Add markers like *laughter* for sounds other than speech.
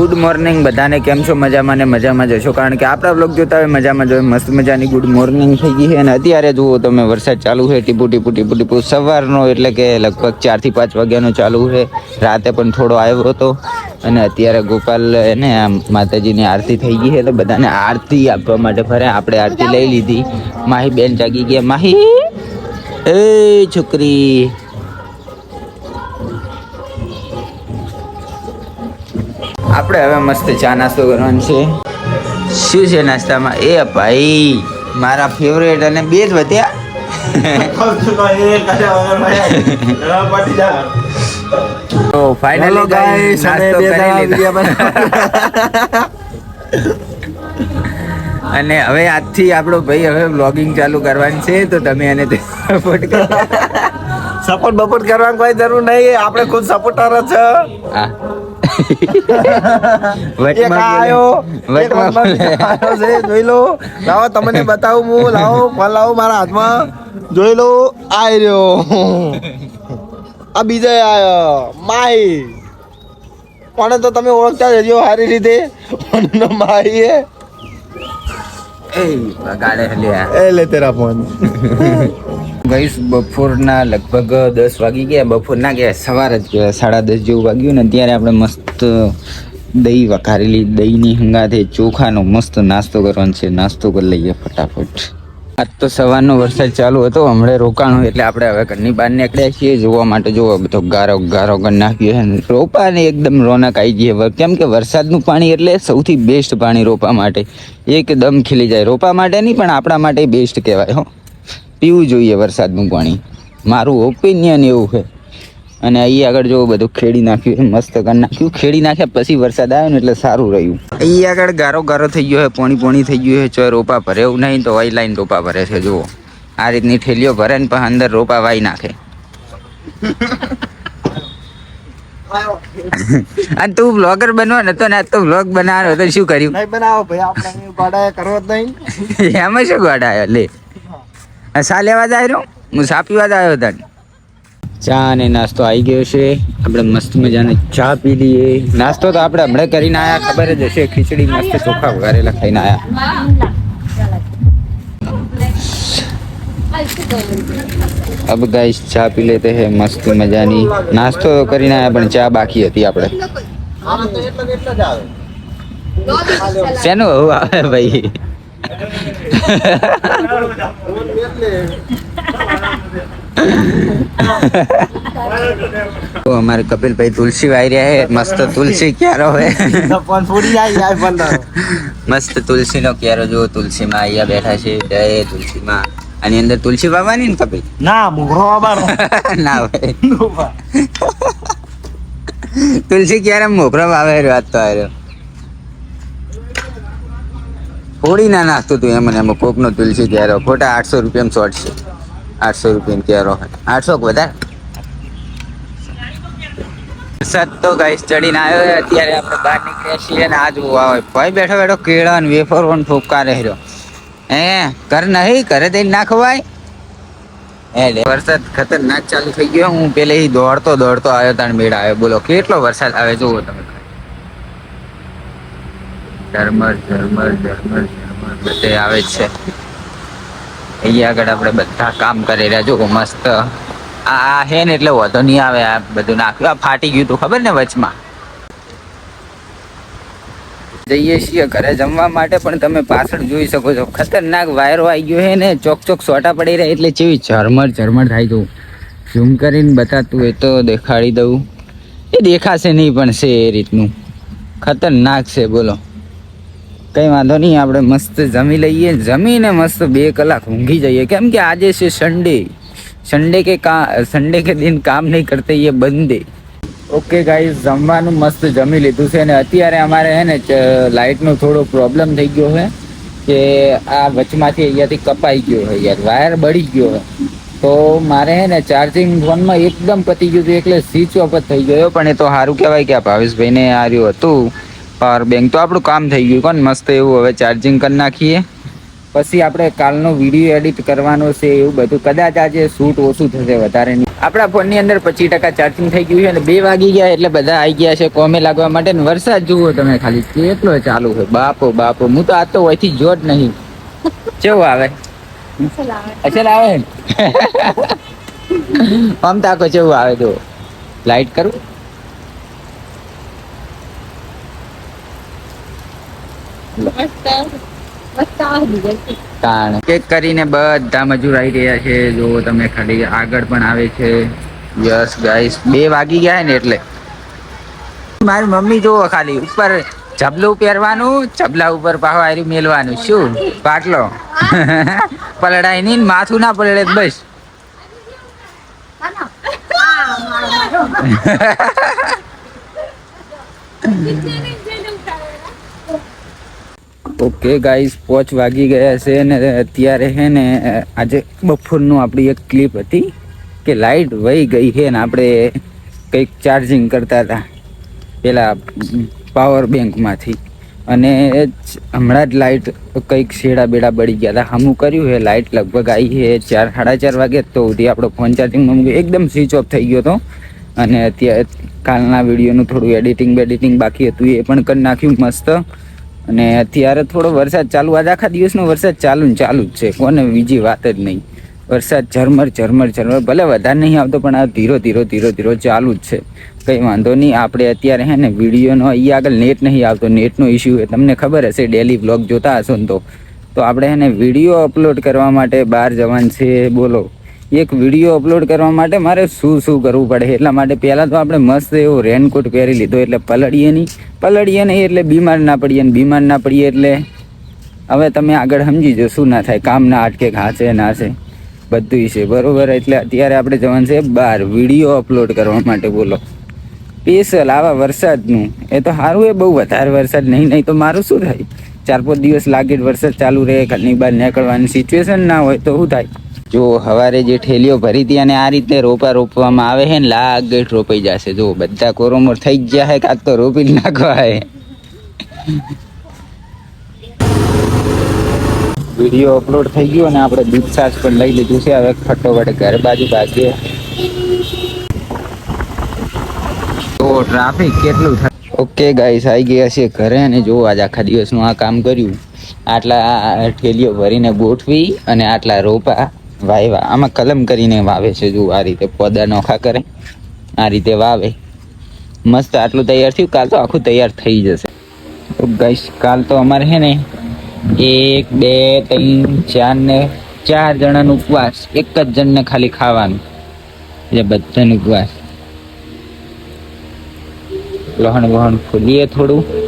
Good morning બધાને કેમ છો? મજામાં ને મજામાં જશો? કારણ કે આપણા બ્લોગ જોતા હોય મજામાં જોઈએ મસ્ત મજાની ગુડ મોર્નિંગ થઈ ગઈ અને અત્યારે જુઓ તમે, વરસાદ ચાલુ છે, ટીપુ ટીપુ ટીપુ ટીપુ. સવારનો એટલે કે લગભગ ચારથી પાંચ વાગ્યાનો ચાલુ છે. રાતે પણ થોડો આવ્યો હતો. અને અત્યારે ગોપાલ એને માતાજીની આરતી થઈ ગઈ છે તો બધાને આરતી આપવા માટે ફરે. આપણે આરતી લઈ લીધી. માહી બેન જાગી ગયા. માહી! એ છોકરી! આપણે હવે મસ્ત ચા નાસ્તો કરવાનો છે. શું છે નાસ્તામાં? એ ભાઈ મારા ફેવરેટ અને બે જ વધ્યા. *laughs* તો ફાઇનલી ગાઈસ નાસ્તો કરી લીધો. *laughs* અને હવે આજથી આપણો ભાઈ હવે બ્લોગિંગ ચાલુ કરવાની છે તો તમે એને સપોર્ટ કરો. *laughs* સપોર્ટ બપોર્ટ કરવાની કોઈ જરૂર નહીં આપણે ખુદ સપોર્ટર જ છે. હા. એક આયો એક વટમાં વટમાં બોલે. આયો છે જોઈ લો. લાવો તમને બતાવું હું. લાવો ફોન લાવો મારા હાથમાં. જોઈ લો આઈ રહ્યો. આ બીજો આયો. માઈ પણ તો તમે ઓળખતા જ હજો સારી રીતે. કોનો માઈ એ એ લે તેરા ફોન. ગઈસ બપોરના લગભગ દસ વાગી ગયા, બપોર ના ગયા, સવાર જ ગયા, સાડા દસ જેવું વાગ્યું ને ત્યારે આપણે મસ્ત દહીં વઘારેલી, દહીંની હંગાથે ચોખાનો મસ્ત નાસ્તો કરવાનો છે. નાસ્તો કરી લઈએ ફટાફટ. આજ તો સવારનો વરસાદ ચાલુ હતો, હમણાં રોકાણો એટલે આપણે હવે ઘરની બહાર નીકળ્યા છીએ. જોવા માટે જોવા બધો ગારો ગારો કરી નાખ્યો છે. રોપાને એકદમ રોનક આવી ગઈ હવે. કેમ કે વરસાદનું પાણી એટલે સૌથી બેસ્ટ પાણી રોપા માટે. એકદમ ખીલી જાય. રોપા માટે નહીં, પણ આપણા માટે બેસ્ટ કહેવાય, હો. પીવું જોઈએ વરસાદનું પાણી મારું ઓપિનિયન એવું છે. અને અહીં આગળ જો બધું ખેડી નાખ્યું છે મસ્ત કરી નાખ્યું. ખેડી નાખ્યા પછી વરસાદ આવ્યો ને એટલે સારું રહ્યું. અહીં આગળ ગારો ગારો થઈ ગયો છે પોણી પોણી થઈ ગયું છે. ચોય રોપા ભરે એવું નહીં તો વાઈ લાઈન રોપા ભરે છે જુઓ. આ રીતની ઠેલીઓ ભરે ને પણ અંદર રોપા વાઈ નાખે. અને તું બ્લોગર બનવા નતો ને આજ તો બ્લોગ બનાવવાનો તો શું કર્યું? નહીં બનાવો ભાઈ આપણે ભાડા કરવો જ નહીં. એમાં શું ગોડા લે? સા લેવા જ આવ્યો હું સા પીવા જ આવ્યો હતા ચા અને નાસ્તો આવી ગયો છે. આપણે મસ્ત મજાને ચા પી લઈએ. નાસ્તો તો આપણે હમણાં કરીને આયા. ખબર જ હશે ખીચડી મસ્ત ચોખા વઘારેલા ખાઈને આયા. અબ ગાઈસ ચા પી લેતે હે મસ્ત મજાની. નાસ્તો તો કરીને આયા પણ ચા બાકી હતી આપણે. શેનું હવે આવે ભાઈ? તો અમારે કપિલભાઈ તુલસી વાઈ રહ્યા છે મસ્ત તુલસી ક્યારો હે. મસ્ત તુલસી તુલસીનો ક્યારો જો તુલસીમાં અહીંયા બેઠા છે. જય તુલસીમાં. આની અંદર તુલસી વાવવાની ને કપિલ? ના મુઘરો બારો *laughs* ના ભાઈ તુલસી ક્યારે મોઘરો વાવે વાત તો આવ્યો થોડી ના નાખતું તું એમને એમાં કોકનો તુલસી ક્યારો ખોટા આઠસો રૂપિયામાં શોર્ટ છે. આઠસો રૂપિયાનો ક્યારો આઠસો વધારે? વરસાદ તો ગાઈસ ચડીને આવ્યો અત્યારે આપણે બહાર નીકળ્યા છીએ અને આજ જોવા હોય ભાઈ બેઠો બેઠો કેળા ને વેફર ને ઠોપકા રહ્યો. હે? ઘર નહીં? ઘરે દઈને નાખવાય એટલે વરસાદ ખતરનાક ચાલુ થઈ ગયો. હું પેલે દોડતો દોડતો આવ્યો તાણ મેળા આવ્યો. બોલો, કેટલો વરસાદ આવે જુઓ તમે. ઝરમર ઝરમર ઝરમર ઝરમર બધે આવે છે. અહીંયા આગળ આપણે બધા કામ કરી રહ્યા જો મસ્ત. આ હે ને એટલે વધો નહીં આવે. આ બધું નાખ્યું. આ ફાટી ગયું તું. ખબર ને વચમાં? જઈએ છીએ ઘરે જમવા માટે, પણ તમે પાછળ જોઈ શકો છો. ખતરનાક વાયરો આવી ગયો છે ને. ચોક ચોક સોટા પડી રહ્યા. એટલે જેવી ઝરમર ઝરમર થાય તું ઝૂમ કરીને બતાતું એ તો દેખાડી દઉં. એ દેખાશે નહીં પણ છે એ રીતનું. ખતરનાક છે, બોલો. કઈ વાંધો નહીં, આપણે મસ્ત જમી લઈએ. જમીને મસ્ત બે કલાક ઊંઘી જઈએ. કેમ કે આજે છે સન્ડે સન્ડે કે કા સન્ડે કે દિન કામ નહીં કરતે, એ બંધે ઓકે ગાઈઝ જમવાનું મસ્ત જમી લીધું છે. અને અત્યારે અમારે હે ને લાઇટનો થોડો પ્રોબ્લેમ થઈ ગયો છે કે આ વચમાંથી અહીંયાથી કપાઈ ગયો છે યાર. વાયર બળી ગયો છે. તો મારે હે ને ચાર્જિંગ ફોનમાં એકદમ પતી ગયું હતું, એટલે સ્વિચ ઓફ જ થઈ ગયો. પણ એ તો સારું કહેવાય કે આ ભાવેશભાઈને આ રહ્યું હતું. પાવર બેંક તો આપણું કામ થઈ ગયું કોણ? મસ્ત એવું હવે ચાર્જિંગ કરી નાખીએ. પછી આપણે કાલનો વીડિયો એડિટ કરવાનો છે એવું બધું. કદાચ આજે શૂટ ઓછું થશે વધારે નહીં. આપણા ફોનની અંદર પચીસ ટકા ચાર્જિંગ થઈ ગયું છે અને બે વાગી ગયા એટલે બધા આવી ગયા છે. કોમે લાગવા માટે ને વરસાદ જુઓ તમે ખાલી કેટલો ચાલુ છે. બાપો બાપો હું તો આ તો હોયથી જો જ નહીં. કેવું આવે? અચલ આવે? આમ તાકો કેવું આવે તો લાઈટ કરું? તાણ. કેક કરીને બધા મજૂર આવી રહ્યા છે. જો તમે ખાલી આગળ પણ આવે છે. યસ ગાઈસ બે વાગી ગયા ને એટલે. મારી મમ્મી જુઓ ખાલી ઉપર જબલું પહેરવાનું જબલા ઉપર પાહો આર્યું મેલવાનું. શું? પાટલો. *laughs* પલડાય નહીં માથું ના પલડે બસ. *laughs* ઓકે ગાઈઝ પોચ વાગી ગયા છે ને અત્યારે હે ને, આજે બપોરનું આપણી એક ક્લિપ હતી કે લાઇટ વહી ગઈ છે ને, આપણે કંઈક ચાર્જિંગ કરતા હતા પેલા પાવર બેંકમાંથી અને હમણાં જ લાઇટ કંઈક શેડા બેડા બળી ગયા હતા. હમું કર્યું છે લાઇટ લગભગ આવી છે ચાર, સાડા ચાર વાગે તો સુધી આપણો ફોન ચાર્જિંગમાં એકદમ સ્વિચ ઓફ થઈ ગયો હતો. અને અત્યારે કાલના વિડીયોનું થોડું એડિટિંગ બેડિટિંગ બાકી હતું, એ પણ કરી નાખ્યું મસ્ત. અને અત્યારે થોડો વરસાદ ચાલુ, આજ આખા દિવસનો વરસાદ ચાલુ ને ચાલુ જ છે. કોને બીજી વાત જ નહીં. વરસાદ ઝરમર ઝરમર ઝરમર. ભલે વધારે નહીં આવતો, પણ આ ધીરો ધીરો ધીરો ધીરો ચાલુ જ છે. કંઈ વાંધો નહીં. આપણે અત્યારે હે ને વિડીયોનો અહીંયા આગળ નેટ નહીં આવતો. નેટનો ઇસ્યુ એ તમને ખબર હશે ડેલી બ્લોગ જોતા હશો ને તો. તો આપણે હે ને વીડિયો અપલોડ કરવા માટે બહાર જવાનું છે. બોલો. એક વીડિયો અપલોડ કરવા માટે મારે શું શું કરવું પડે? એટલા માટે પહેલાં તો આપણે મસ્ત એવો રેનકોટ પહેરી લીધો એટલે પલળીએ નહીં. પલળીએ નહીં એટલે બીમાર ના પડીએ ને બીમાર ના પડીએ એટલે હવે તમે આગળ સમજી જો શું ના થાય? કામ ના અટકે ઘાસે ના છે. બધું છે, બરોબર? એટલે અત્યારે આપણે જવાનું છે બહાર વીડિયો અપલોડ કરવા માટે બોલો. સ્પેશિયલ આવા વરસાદનું. એ તો સારું એ બહુ વધારે વરસાદ નહીં નહીં તો મારું શું થાય? ચાર પાંચ દિવસ લાગે વરસાદ ચાલુ રહે, ઘરની બહાર નીકળવાની સિચ્યુએશન ના હોય તો શું થાય? જો હવારે જે ઠેલીઓ ભરી હતી અને આ રીતે રોપા રોપવામાં આવે છે ને લાગેટ રોપાઈ જશે. જો બધા કોરોમોર થઈ ગયા છે કાક તો રોપી જ નાખવા વીડિયો અપલોડ થઈ ગયો અને આપણે દૂધ સાસ પણ લઈ લીધું છે. હવે ખટો વડે ઘર બાજુ ભાગીએ. તો ટ્રાફિક કેટલું થાય ઓકે ગાઈસ આવી ગયા છે ઘરે અને જો આજ આખા દિવસનું આ કામ કર્યું. આટલા ઠેલીઓ ભરીને ગોઠવી અને આટલા રોપા વાવ્યા આમાં કલમ કરીને વાવે છે જો આ રીતે પોદા નોખા કરે. આ રીતે વાવે. મસ્ત આટલું તૈયાર થયું, કાલ તો આખું તૈયાર થઈ જશે. તો ગાઈસ કાલ તો અમારે છે ને એક, બે, ત્રણ, ચાર ને ચાર જણાનો ઉપવાસ. એક જ જણને ખાલી ખાવાનું. એટલે બધાનો ઉપવાસ. લહણ વહણ ફૂલીએ થોડું.